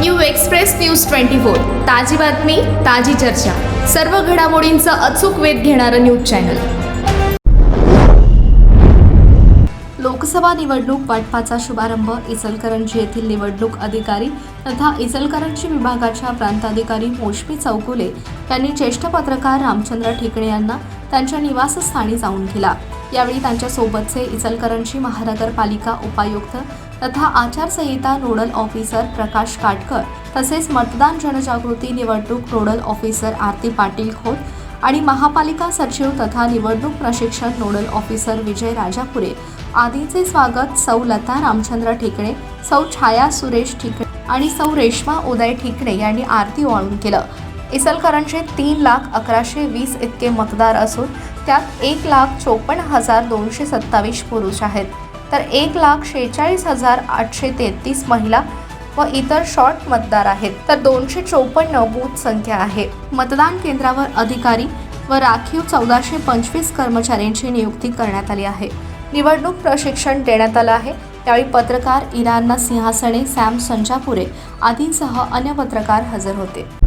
New Express News twenty four. ताजी बातमी ताजी चर्चा. सर्व घडामोडींचा अचूक वेध घेणारं न्यूज चॅनल. लोकसभा निवडणूक वाटपाचा शुभारंभ इचलकरंजी येथील निवडणूक अधिकारी तथा इचलकरंजी विभागाच्या प्रांताधिकारी मोशमी चौकुले यांनी ज्येष्ठ पत्रकार रामचंद्र ठिकणे यांना त्यांच्या निवासस्थानी जाऊन केला यावेळी त्यांच्यासोबतचे इचलकरंजी महानगरपालिका उपायुक्त तथा आचारसंहिता नोडल ऑफिसर प्रकाश काटकर तसेच मतदान जनजागृती निवडणूक नोडल ऑफिसर आरती पाटील खोत आणि महापालिका सचिव तथा निवडणूक प्रशिक्षण नोडल ऑफिसर विजय राजापुरे. आदींचे स्वागत सौ लता रामचंद्र ठिकणे सौ छाया सुरेश ठिकणे आणि सौ रेश्मा उदय ठिकणे यांनी आरती वाळून केलं. इचलकरंजीत तीन लाख अकराशे वीस इतके मतदार असून त्यात एक लाख चोपन्न हजार दोनशे सत्तावीस पुरुष आहेत. तर एक लाख शेहेचाळीस हजार आठशे तेहतीस महिला व इतर शॉर्ट मतदार आहेत. तर दोनशे चोपन्न बूथ संख्या आहे. मतदान केंद्रावर अधिकारी व राखीव चौदाशे पंचवीस कर्मचाऱ्यांची नियुक्ती करण्यात आली आहे. निवडणूक प्रशिक्षण देण्यात आलं आहे. त्यावेळी पत्रकार इरान्ना सिंहासणे सॅम संजापुरे आदींसह अन्य पत्रकार हजर होते.